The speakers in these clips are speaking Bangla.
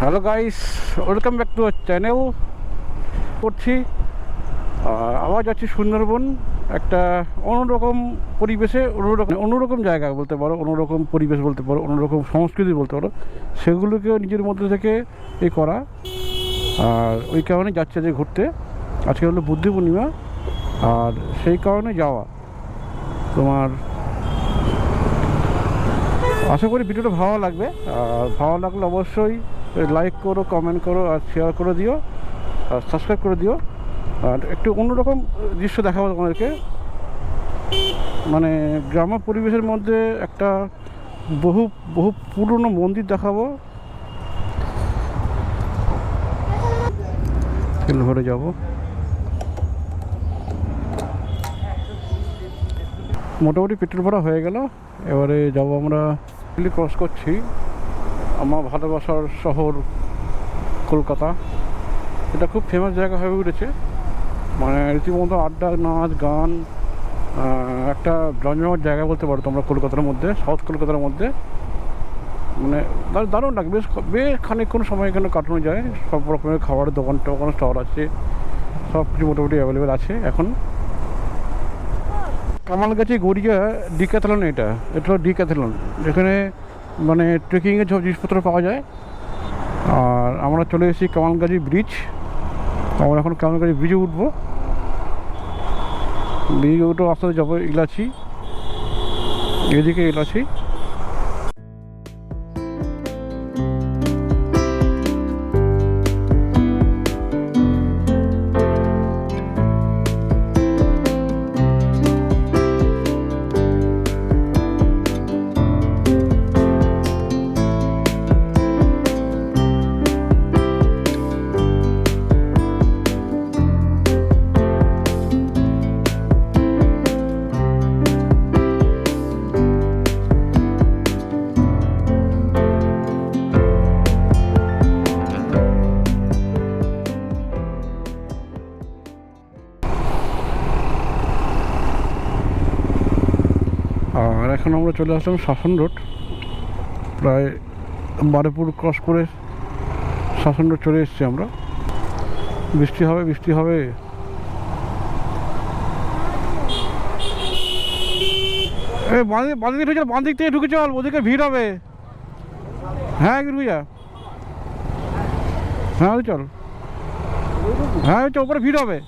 Hello guys welcome back to channel করছি। আর আবার যাচ্ছি সুন্দরবন। একটা অন্যরকম পরিবেশে, অন্যরকম অন্যরকম জায়গা বলতে পারো, অন্যরকম পরিবেশ বলতে পারো, অন্যরকম সংস্কৃতি বলতে পারো। সেগুলোকেও নিজের মধ্যে থেকে এ করা। আর ওই কারণে যাচ্ছে যে ঘুরতে। আজকে হলো বুদ্ধি পূর্ণিমা। আর সেই কারণে যাওয়া। তোমার আশা করি ভিডিওটা ভালো লাগবে। আর ভালো লাগলে অবশ্যই লাইক করো কমেন্ট করো আর শেয়ার করে দিও আর সাবস্ক্রাইব করে দিও। আর একটু অন্যরকম দৃশ্য দেখাবো তোমাদেরকে। মানে গ্রাম্য পরিবেশের মধ্যে একটা বহু বহু পুরনো মন্দির দেখাবো। তেল ভরে যাব। মোটামুটি পেট্রোল ভরা হয়ে গেল। এবারে যাব আমরা ক্রস করছি। আমার ভালোবাসার শহর কলকাতা। এটা খুব ফেমাস জায়গা হয়ে উঠেছে। মানে রীতিমতো আড্ডা, নাচ, গান একটা জমজমাট জায়গা বলতে পারো তোমরা কলকাতার মধ্যে সাউথ কলকাতার মধ্যে। মানে দারুণ লাগে। বেশ বেশ খানিকক্ষণ সময় এখানে কাটানো যায়। সব রকমের খাবারের দোকান টোকান, স্টল আছে। সব কিছু মোটামুটি অ্যাভেলেবেল আছে এখন। কামালগাছি গড়িয়া ডিক্যাথলন এটা। এটা হলো ডিক্যাথলন। যেখানে মানে ট্রেকিংয়ের সব জিনিসপত্র পাওয়া যায়। আর আমরা চলে এসেছি কামালগাজি ব্রিজ আমরা এখন কামালগাজি ব্রিজে উঠবো। ব্রিজে উঠে আস্তে যাব ইলাচি এদিকে ইলাচি আর এখন আমরা চলে আসলাম শাসন রোড। প্রায় বারেপুর ক্রস করে শাসন রোড চলে এসেছি আমরা। বৃষ্টি হবে বৃষ্টি হবে। বাঁধি বাঁধি দিকে ঢুকে চল বাঁ দিক থেকে ঢুকে চল, ওদিকে ভিড় হবে। হ্যাঁ ঢুকে যা হ্যাঁ চল। হ্যাঁ ওপরে ভিড় হবে।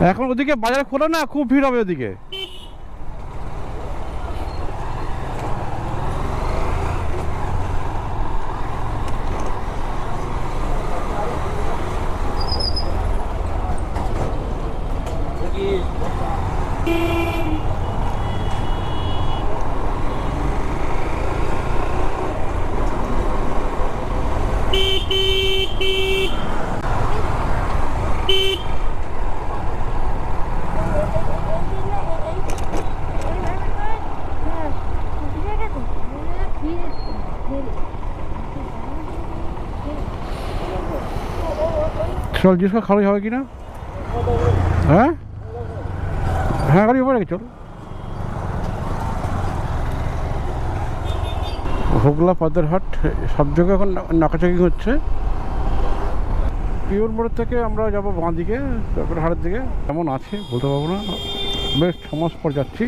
এখন ওদিকে বাজার খোলো না খুব ভিড় হবে ওদিকে। চল জিজ্ঞেস কর খালি হবে কি না? হ্যাঁ হ্যাঁ গাড়ি উপরে চল হোগলা পাদারহাট সব জায়গায় এখন নাকাচাকি হচ্ছে। পিওর মোড়ের থেকে আমরা যাব বাঁ দিকে, তারপরে হাটের দিকে। কেমন আছে, বলতে পারব না। বেশ ছ মাস পর যাচ্ছি।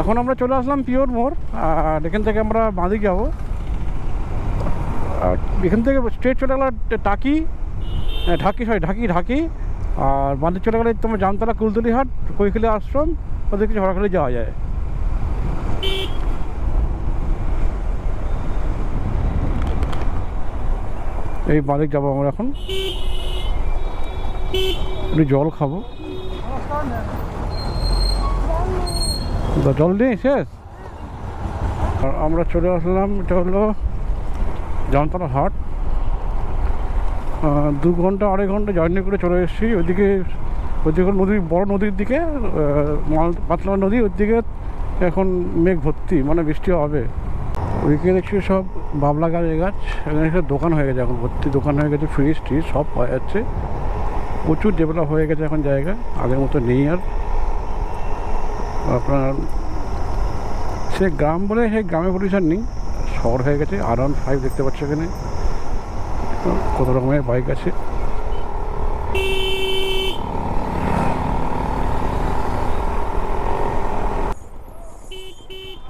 এখন আমরা চলে আসলাম পিওর মোড়, আর এখান থেকে আমরা বাঁদিক যাব। এখান থেকে স্ট্রেট চলে গেল টাকি ঢাকি সরি ঢাকি ঢাকি। আর বাঁদিক চলে গেলে তোমার জামতলা কুলতলিহাট কৈখালি আশ্রম ওদেরকে ঝড়খালি যাওয়া যায়। এই বাঁদিক যাব আমরা এখন। একটু জল খাব। জল নেই শেষ? আর আমরা চলে আসলাম, এটা হলো জামতলা হাট। দু ঘণ্টা, আড়াই ঘণ্টা জার্নি করে চলে এসেছি। ওইদিকে ওইদিকে নদী, বড় নদীর দিকে পাতলা নদী ওর দিকে এখন মেঘ ভর্তি মানে বৃষ্টি হবে। ওইদিকে দেখছি সব বাবলা গাছ গাছ, এখানে দোকান হয়ে গেছে এখন ভর্তি, দোকান হয়ে গেছে ফ্রিজ ট্রিজ সব পাওয়া যাচ্ছে। প্রচুর ডেভেলপ হয়ে গেছে এখন জায়গা, আগের মতো নেই আর। আপনার, সে গ্রাম বলে সেই গ্রামে পরিসর নেই, শহর হয়ে গেছে, আর ওয়ান ফাইভ দেখতে পাচ্ছি এখানে। কত রকমের বাইক আছে।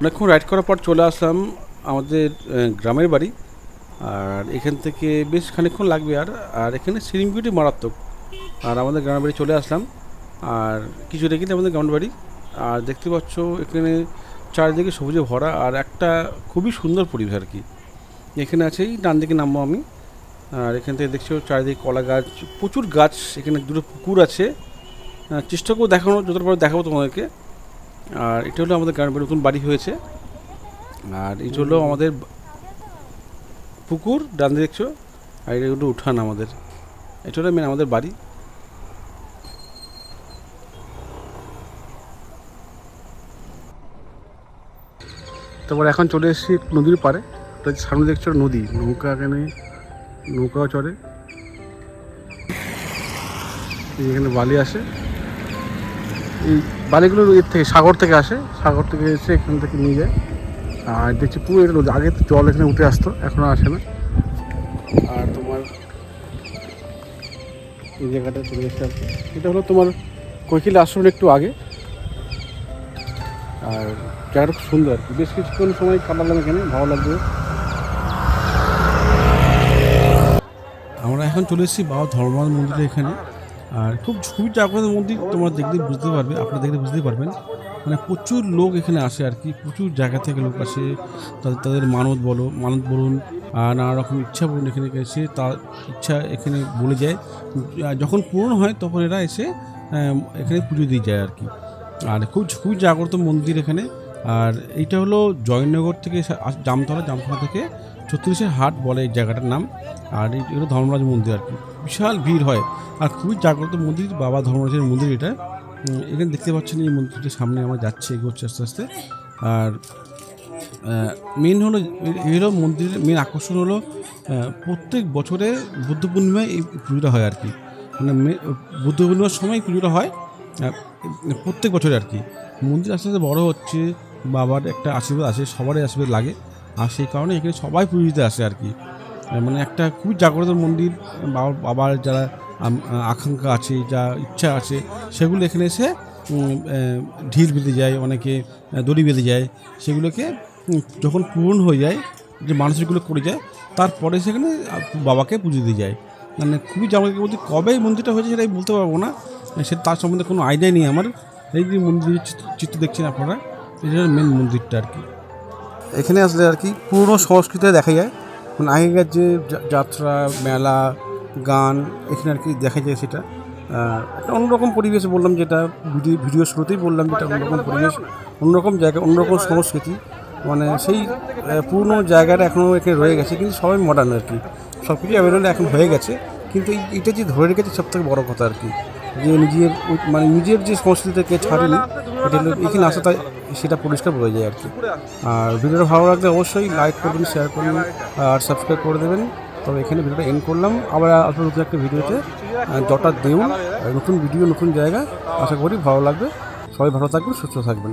অনেকক্ষণ রাইড করার পর চলে আসলাম আমাদের গ্রামের বাড়ি। আর এখান থেকে বেশ খানিকক্ষণ লাগবে আর আর এখানে সিরিমগুটি মারাত্মক। আর আমাদের গ্রামের বাড়ি চলে আসলাম। আর কিছু রেখে আমাদের গ্রামের বাড়ি। আর দেখতে পাচ্ছ এখানে চারিদিকে সবুজে ভরা আর একটা খুবই সুন্দর পরিবেশ আর কি। এখানে আছে এই ডান দিকে নামবো আমি। আর এখান থেকে দেখছ চারিদিকে কলা গাছ প্রচুর গাছ এখানে দুটো পুকুর আছে। চেষ্টা করব দেখানো যতটা পারব দেখাবো তোমাদেরকে। আর এটা হলো আমাদের গ্রামের নতুন বাড়ি হয়েছে। আর এটা হলো আমাদের পুকুর ডান দিকে দেখছ। আর এটা হলো উঠান আমাদের। এটা হলো মেন আমাদের বাড়ি। তারপর এখন চলে এসেছি নদীর পাড়ে। সামনে দেখছ নদী, নৌকা এখানে, নৌকাও চড়ে। এখানে বালি আসে। এই বালিগুলো এর থেকে, সাগর থেকে আসে। সাগর থেকে এসে এখান থেকে নিয়ে যায়। আর দেখছি পুরো এটা নদী, আগে জল এখানে উঠে আসতো এখনও আসে না। আর তোমার এই জায়গাটা চলে এসে আছে এটা হলো তোমার কৈকিল আশ্রমের একটু আগে। আর জায়গাটা খুব সুন্দর বেশ কিছুক্ষণ সময় কাটালাম এখানে, ভালো লাগবে। আমরা এখন চলে এসেছি বাবা ধর্মনাথ মন্দিরে এখানে। আর খুব খুবই জাগ্রত মন্দির তোমরা দেখলে বুঝতে পারবে, আপনারা দেখলে বুঝতে পারবেন। মানে প্রচুর লোক এখানে আসে আর কি, প্রচুর জায়গা থেকে লোক আসে। তাদের তাদের মানত বলো, মানত বলুন, আর নানা রকম ইচ্ছা বলুন এখানে এসে তার ইচ্ছা এখানে বলে যায়। যখন পূরণ হয় তখন এরা এসে এখানে পুজো দিয়ে যায় আর কি। আর খুব খুবই জাগ্রত মন্দির এখানে। আর এইটা হলো জয়নগর থেকে জামতলা জামতলা থেকে ছত্রিশের হাট বলে এই জায়গাটার নাম। আর এই হলো ধর্মরাজ মন্দির আর কি। বিশাল ভিড় হয়। আর খুবই জাগ্রত মন্দির, বাবা ধর্মরাজের মন্দির এটা। এখানে দেখতে পাচ্ছেন এই মন্দিরটির সামনে আমরা যাচ্ছি, এগোচ্ছে আস্তে আস্তে। আর মেন হলো হলো মন্দিরের মেন আকর্ষণ হলো প্রত্যেক বছরে বুদ্ধ পূর্ণিমায় এই পুজোটা হয় আর কি। মানে বুদ্ধ পূর্ণিমার সময় পুজোটা হয় প্রত্যেক বছরে আর কি। মন্দির আস্তে আস্তে বড়ো হচ্ছে বাবার একটা আশীর্বাদ আছে সবারই আশীর্বাদ লাগে। আর সেই কারণে এখানে সবাই পুজো দিতে আসে আর কি। মানে একটা খুবই জাগ্রত মন্দির, বাবার বাবার যারা আকাঙ্ক্ষা আছে, যা ইচ্ছা আছে, সেগুলো এখানে এসে ঢিল বেঁধে যায়, অনেকে দড়ি বেঁধে যায়। সেগুলোকে যখন পূরণ হয়ে যায়, যে মানুষগুলো করে যায়, তারপরে সেখানে বাবাকে পুজো দিয়ে যায়। মানে খুবই জাগ্রত বলতে কবে এই মন্দিরটা হয়েছে সেটা আমি বলতে পারব না। সেটা তার সম্বন্ধে কোনো আইডিয়া নেই আমার। এই যে মন্দিরের চিত্র দেখছেন আপনারা এটা মেন মন্দিরটা আর কি। এখানে আসলে আর কি পুরনো সংস্কৃতি দেখা যায়। মানে আগেকার যে যাত্রা, মেলা, গান, এখানে আর কি দেখা যায় সেটা। একটা অন্যরকম পরিবেশ বললাম যেটা ভিডিও ভিডিও শুরুতেই বললাম যেটা অন্যরকম পরিবেশ, অন্যরকম জায়গা, অন্যরকম সংস্কৃতি। মানে সেই পুরনো জায়গাটা এখনও এখানে রয়ে গেছে, কিন্তু সবাই মডার্ন আর কি। সব কিছু অ্যাভেলেবল এখন হয়ে গেছে, কিন্তু এই- এটা যে ধরে রেখেছে সব থেকে বড়ো কথা আর কি। যে নিজের মানে নিজের যে সংস্কৃতিকে ছাড়েনি, এটা এখানে আসা তাই সেটা পরিষ্কার বোঝা যায় আর কি। আর ভিডিওটা ভালো লাগলে অবশ্যই লাইক করবেন শেয়ার করবেন, আর সাবস্ক্রাইব করে দেবেন। তবে এখানে ভিডিওটা এন্ড করলাম। আবার আসলে নতুন একটা ভিডিওতে জটা দেউ নতুন ভিডিও নতুন জায়গা, আশা করি ভালো লাগবে। সবাই ভালো থাকবেন, সুস্থ থাকবেন।